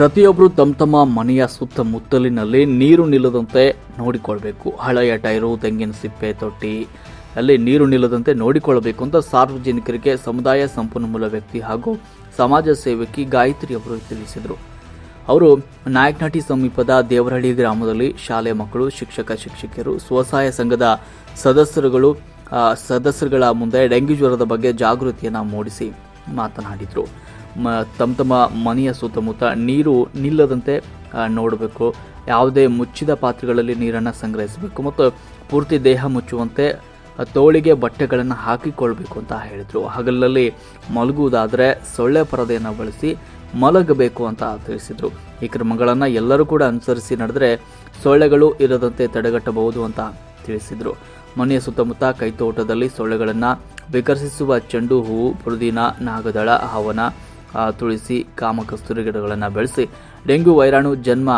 ಪ್ರತಿಯೊಬ್ಬರು ತಮ್ಮ ತಮ್ಮ ಮನೆಯ ಸುತ್ತಮುತ್ತಲಿನಲ್ಲಿ ನೀರು ನಿಲ್ಲದಂತೆ ನೋಡಿಕೊಳ್ಬೇಕು. ಹಳೆಯ ಟೈರು, ತೆಂಗಿನ ಸಿಪ್ಪೆ, ತೊಟ್ಟಿ, ಅಲ್ಲಿ ನೀರು ನಿಲ್ಲದಂತೆ ನೋಡಿಕೊಳ್ಳಬೇಕು ಅಂತ ಸಾರ್ವಜನಿಕರಿಗೆ ಸಮುದಾಯ ಸಂಪನ್ಮೂಲ ವ್ಯಕ್ತಿ ಹಾಗೂ ಸಮಾಜ ಸೇವಕಿ ಗಾಯತ್ರಿ ಅವರು ತಿಳಿಸಿದರು. ಅವರು ನಾಯಕನಹಟ್ಟಿ ಸಮೀಪದ ದೇವರಹಳ್ಳಿ ಗ್ರಾಮದಲ್ಲಿ ಶಾಲೆ ಮಕ್ಕಳು, ಶಿಕ್ಷಕ, ಶಿಕ್ಷಕಿಯರು, ಸ್ವಸಹಾಯ ಸಂಘದ ಸದಸ್ಯರುಗಳು ಸದಸ್ಯರುಗಳ ಮುಂದೆ ಡೆಂಗ್ಯೂ ಜ್ವರದ ಬಗ್ಗೆ ಜಾಗೃತಿಯನ್ನು ಮೂಡಿಸಿ ಮಾತನಾಡಿದರು. ತಮ್ಮ ತಮ್ಮ ಮನೆಯ ಸುತ್ತಮುತ್ತ ನೀರು ನಿಲ್ಲದಂತೆ ನೋಡಬೇಕು. ಯಾವುದೇ ಮುಚ್ಚಿದ ಪಾತ್ರೆಗಳಲ್ಲಿ ನೀರನ್ನು ಸಂಗ್ರಹಿಸಬೇಕು ಮತ್ತು ಪೂರ್ತಿ ದೇಹ ಮುಚ್ಚುವಂತೆ ತೋಳಿಗೆ ಬಟ್ಟೆಗಳನ್ನು ಹಾಕಿಕೊಳ್ಬೇಕು ಅಂತ ಹೇಳಿದರು. ಹಗಲಲ್ಲಿ ಮಲಗುವುದಾದರೆ ಸೊಳ್ಳೆ ಪರದೆಯನ್ನು ಬಳಸಿ ಮಲಗಬೇಕು ಅಂತ ತಿಳಿಸಿದರು. ಈ ಕ್ರಮಗಳನ್ನು ಎಲ್ಲರೂ ಕೂಡ ಅನುಸರಿಸಿ ನಡೆದರೆ ಸೊಳ್ಳೆಗಳು ಇರದಂತೆ ತಡೆಗಟ್ಟಬಹುದು ಅಂತ ತಿಳಿಸಿದರು. ಮನೆಯ ಸುತ್ತಮುತ್ತ ಕೈತೋಟದಲ್ಲಿ ಸೊಳ್ಳೆಗಳನ್ನು ವಿಕಸಿಸುವ ಚೆಂಡು ಹೂವು ಪುರುದಿನ ನಾಗದಳ, ಹವನ ತುಳಸಿ ಕಾಮಕಸ್ತೂರಿ ಗಿಡಗಳನ್ನು ಬೆಳೆಸಿ ಡೆಂಗ್ಯೂ ವೈರಾಣು, ಜನ್ಮ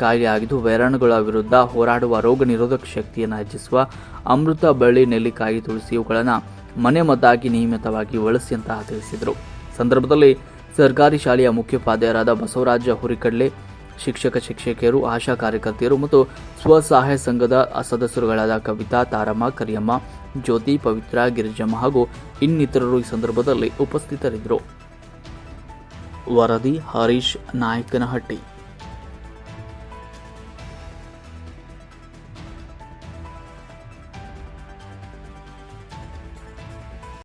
ಕಾಯಿಲೆ ಆಗಿದ್ದು ವೈರಾಣುಗಳ ವಿರುದ್ಧ ಹೋರಾಡುವ ರೋಗ ನಿರೋಧಕ ಶಕ್ತಿಯನ್ನು ಹೆಚ್ಚಿಸುವ ಅಮೃತ ಬಳ್ಳಿ ನೆಲ್ಲಿಕಾಯಿ ತುಳಸಿ ಇವುಗಳನ್ನು ಮನೆ ಮದ್ದಾಗಿ ನಿಯಮಿತವಾಗಿ ಬಳಸಿ ಅಂತ ತಿಳಿಸಿದರು. ಸಂದರ್ಭದಲ್ಲಿ ಸರ್ಕಾರಿ ಶಾಲೆಯ ಮುಖ್ಯೋಪಾಧ್ಯಾಯರಾದ ಬಸವರಾಜ ಹುರಿಕಡ್ಲೆ, ಶಿಕ್ಷಕ ಶಿಕ್ಷಕಿಯರು, ಆಶಾ ಕಾರ್ಯಕರ್ತೆಯರು ಮತ್ತು ಸ್ವಸಹಾಯ ಸಂಘದ ಸದಸ್ಯರುಗಳಾದ ಕವಿತಾ, ತಾರಮ್ಮ, ಕರಿಯಮ್ಮ, ಜ್ಯೋತಿ, ಪವಿತ್ರ, ಗಿರಿಜಮ್ಮ ಹಾಗೂ ಇನ್ನಿತರರು ಈ ಸಂದರ್ಭದಲ್ಲಿ ಉಪಸ್ಥಿತರಿದ್ದರು. ವರದಿ ಹರೀಶ್ ನಾಯಕನಹಟ್ಟಿ